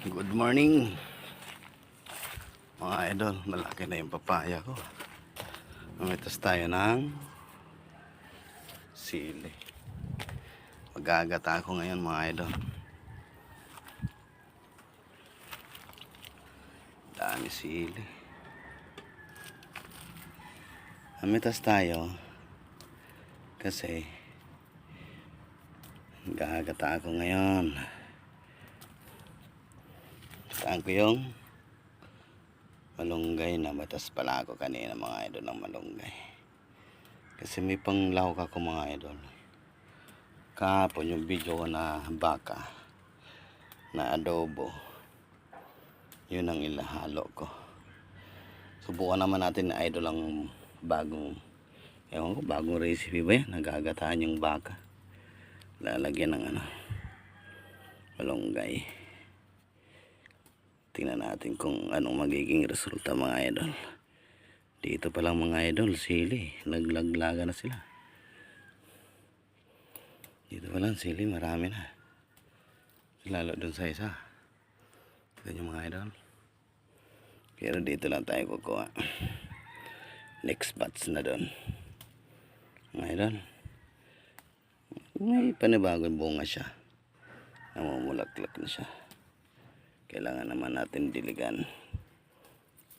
Good morning. Mga idol, malaki na yung papaya ko. Mamitas tayo ng sili. Magagata ako ngayon mga idol. Dami sili. Mamitas tayo kasi gagata ako ngayon. Saan ko yung malunggay na batas pala ako kanina mga idol ng malunggay. Kasi may panglawak ako mga idol. Kahapon yung video ko na baka na adobo. Yun ang ilahalo ko. Subukan naman natin na idol ang bagong ewan ko bagong recipe ba yan? Nagagataan yung baka. Lalagyan ng ano malunggay. Tingnan natin kung anong magiging resulta mga idol. Dito pa lang mga idol, sili. Naglaglaga na sila. Dito pa lang sili, marami na. Lalo dun sa isa. Yung mga idol. Pero dito lang tayo kukuha. Next batch na dun. Mga idol. May panibagong bunga siya. Namumulaklak na siya kailangan naman natin diligan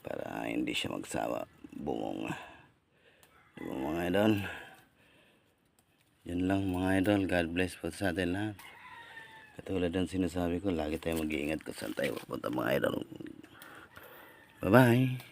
para hindi siya magsawa. Bumunga diba mga idol. Yun lang mga idol. God bless po sa atin lahat. Katulad ng sinasabi ko lagi tayo mag-iingat kung saan tayo pupunta mga idol. Bye bye